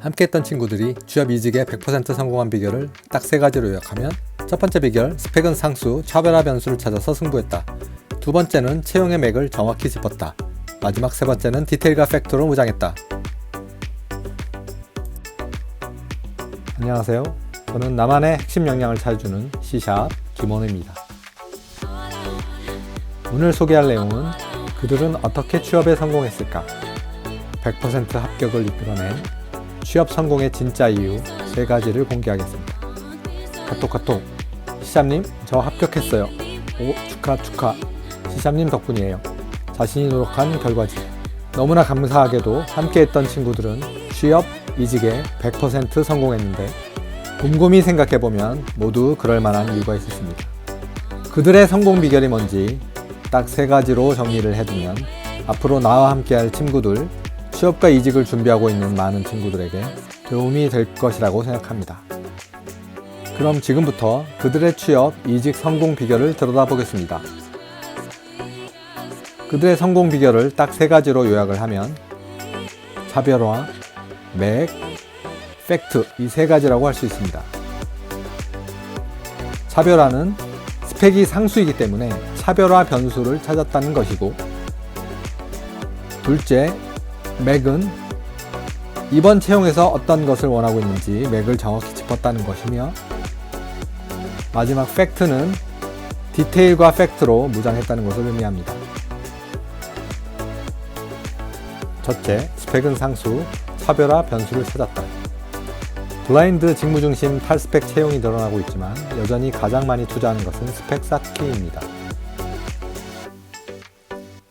함께했던 친구들이 취업 이직에 100% 성공한 비결을 딱 세 가지로 요약하면 첫 번째 비결 스펙은 상수, 차별화 변수를 찾아서 승부했다. 두 번째는 채용의 맥을 정확히 짚었다. 마지막 세 번째는 디테일과 팩트로 무장했다. 안녕하세요. 저는 나만의 핵심 역량을 찾아주는 C샵 김원우입니다. 오늘 소개할 내용은 그들은 어떻게 취업에 성공했을까? 100% 합격을 이끌어낸 취업 성공의 진짜 이유 세 가지를 공개하겠습니다. 카톡 카톡 시샵님 저 합격했어요. 오 축하 축하 시샵님 덕분이에요. 자신이 노력한 결과지. 너무나 감사하게도 함께했던 친구들은 취업 이직에 100% 성공했는데 곰곰이 생각해보면 모두 그럴 만한 이유가 있었습니다. 그들의 성공 비결이 뭔지 딱 세 가지로 정리를 해두면 앞으로 나와 함께할 친구들, 취업과 이직을 준비하고 있는 많은 친구들에게 도움이 될 것이라고 생각합니다. 그럼 지금부터 그들의 취업, 이직 성공 비결을 들여다보겠습니다. 그들의 성공 비결을 딱 세 가지로 요약을 하면 차별화, 맥, 팩트 이 세 가지라고 할 수 있습니다. 차별화는 스펙이 상수이기 때문에 차별화 변수를 찾았다는 것이고 둘째, 맥은 이번 채용에서 어떤 것을 원하고 있는지 맥을 정확히 짚었다는 것이며 마지막 팩트는 디테일과 팩트로 무장했다는 것을 의미합니다. 첫째, 스펙은 상수, 차별화 변수를 찾았다. 블라인드 직무 중심 탈스펙 채용이 늘어나고 있지만 여전히 가장 많이 투자하는 것은 스펙 쌓기입니다.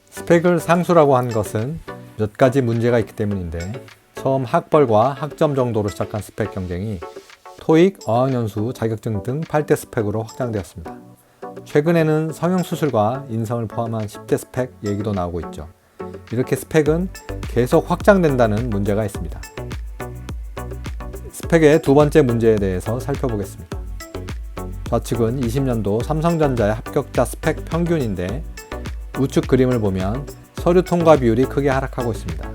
스펙을 상수라고 한 것은 몇 가지 문제가 있기 때문인데 처음 학벌과 학점 정도로 시작한 스펙 경쟁이 토익, 어학연수, 자격증 등 8대 스펙으로 확장되었습니다. 최근에는 성형수술과 인성을 포함한 10대 스펙 얘기도 나오고 있죠. 이렇게 스펙은 계속 확장된다는 문제가 있습니다. 스펙의 두 번째 문제에 대해서 살펴보겠습니다. 좌측은 20년도 삼성전자의 합격자 스펙 평균인데 우측 그림을 보면 서류 통과 비율이 크게 하락하고 있습니다.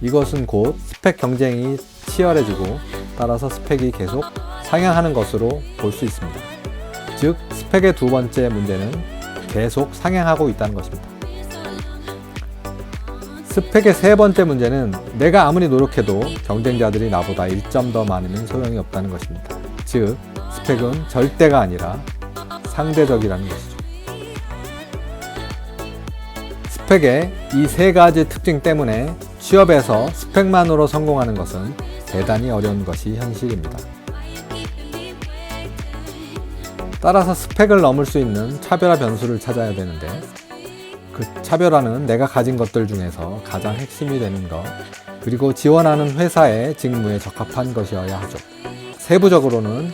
이것은 곧 스펙 경쟁이 치열해지고 따라서 스펙이 계속 상향하는 것으로 볼 수 있습니다. 즉, 스펙의 두 번째 문제는 계속 상향하고 있다는 것입니다. 스펙의 세 번째 문제는 내가 아무리 노력해도 경쟁자들이 나보다 1점 더 많으면 소용이 없다는 것입니다. 즉, 스펙은 절대가 아니라 상대적이라는 것이죠. 스펙의 이 세 가지 특징 때문에 취업에서 스펙만으로 성공하는 것은 대단히 어려운 것이 현실입니다. 따라서 스펙을 넘을 수 있는 차별화 변수를 찾아야 되는데 그 차별화는 내가 가진 것들 중에서 가장 핵심이 되는 것 그리고 지원하는 회사의 직무에 적합한 것이어야 하죠. 세부적으로는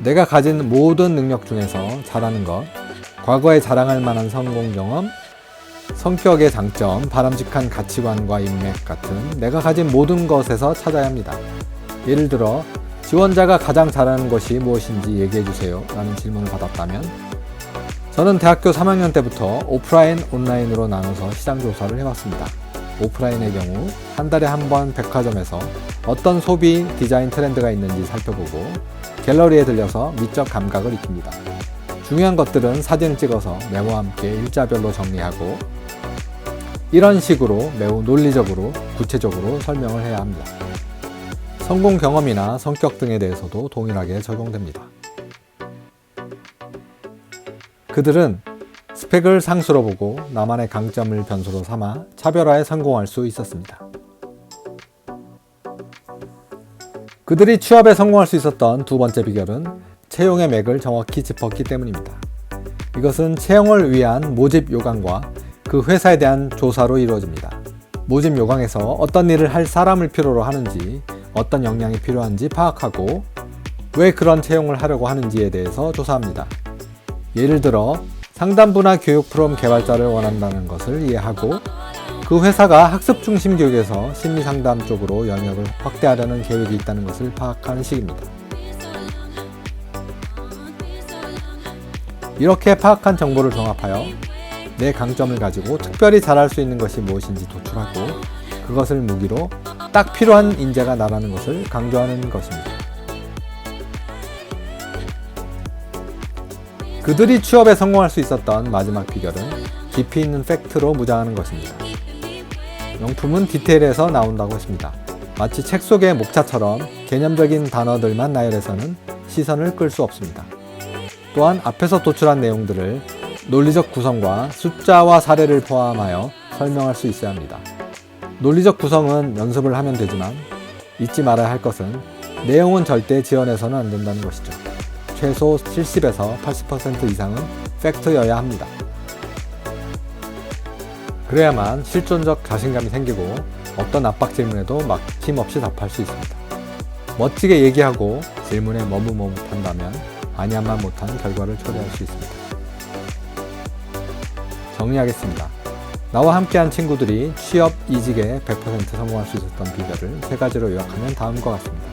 내가 가진 모든 능력 중에서 잘하는 것, 과거에 자랑할 만한 성공 경험, 성격의 장점, 바람직한 가치관과 인맥 같은 내가 가진 모든 것에서 찾아야 합니다. 예를 들어 지원자가 가장 잘하는 것이 무엇인지 얘기해 주세요 라는 질문을 받았다면 저는 대학교 3학년 때부터 오프라인, 온라인으로 나눠서 시장 조사를 해왔습니다. 오프라인의 경우 한 달에 한 번 백화점에서 어떤 소비 디자인 트렌드가 있는지 살펴보고 갤러리에 들려서 미적 감각을 익힙니다. 중요한 것들은 사진 찍어서 메모와 함께 일자별로 정리하고 이런 식으로 매우 논리적으로 구체적으로 설명을 해야 합니다. 성공 경험이나 성격 등에 대해서도 동일하게 적용됩니다. 그들은 스펙을 상수로 보고 나만의 강점을 변수로 삼아 차별화에 성공할 수 있었습니다. 그들이 취업에 성공할 수 있었던 두 번째 비결은 채용의 맥을 정확히 짚었기 때문입니다. 이것은 채용을 위한 모집 요강과 그 회사에 대한 조사로 이루어집니다. 모집 요강에서 어떤 일을 할 사람을 필요로 하는지, 어떤 역량이 필요한지 파악하고 왜 그런 채용을 하려고 하는지에 대해서 조사합니다. 예를 들어 상담부나 교육 프로그램 개발자를 원한다는 것을 이해하고 그 회사가 학습 중심 교육에서 심리 상담 쪽으로 영역을 확대하려는 계획이 있다는 것을 파악하는 식입니다. 이렇게 파악한 정보를 종합하여 내 강점을 가지고 특별히 잘할 수 있는 것이 무엇인지 도출하고 그것을 무기로 딱 필요한 인재가 나라는 것을 강조하는 것입니다. 그들이 취업에 성공할 수 있었던 마지막 비결은 깊이 있는 팩트로 무장하는 것입니다. 명품은 디테일에서 나온다고 했습니다. 마치 책 속의 목차처럼 개념적인 단어들만 나열해서는 시선을 끌 수 없습니다. 또한 앞에서 도출한 내용들을 논리적 구성과 숫자와 사례를 포함하여 설명할 수 있어야 합니다. 논리적 구성은 연습을 하면 되지만 잊지 말아야 할 것은 내용은 절대 지원해서는 안 된다는 것이죠. 최소 70에서 80% 이상은 팩트여야 합니다. 그래야만 실존적 자신감이 생기고 어떤 압박 질문에도 막힘없이 답할 수 있습니다. 멋지게 얘기하고 질문에 머뭇머뭇한다면 아니한만 못한 결과를 초래할 수 있습니다. 정리하겠습니다. 나와 함께한 친구들이 취업 이직에 100% 성공할 수 있었던 비결을 세 가지로 요약하면 다음과 같습니다.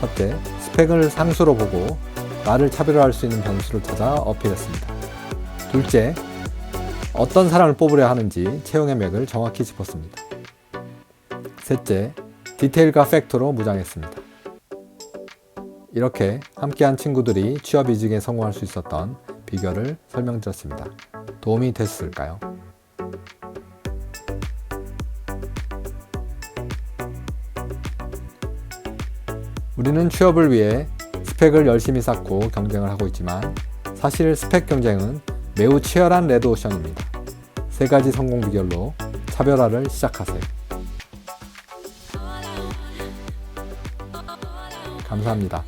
첫째, 스펙을 상수로 보고 나를 차별화할 수 있는 변수를 찾아 어필했습니다. 둘째, 어떤 사람을 뽑으려 하는지 채용의 맥을 정확히 짚었습니다. 셋째, 디테일과 팩트로 무장했습니다. 이렇게 함께한 친구들이 취업 이직에 성공할 수 있었던 비결을 설명드렸습니다. 도움이 됐을까요? 우리는 취업을 위해 스펙을 열심히 쌓고 경쟁을 하고 있지만 사실 스펙 경쟁은 매우 치열한 레드오션입니다. 세 가지 성공 비결로 차별화를 시작하세요. 감사합니다.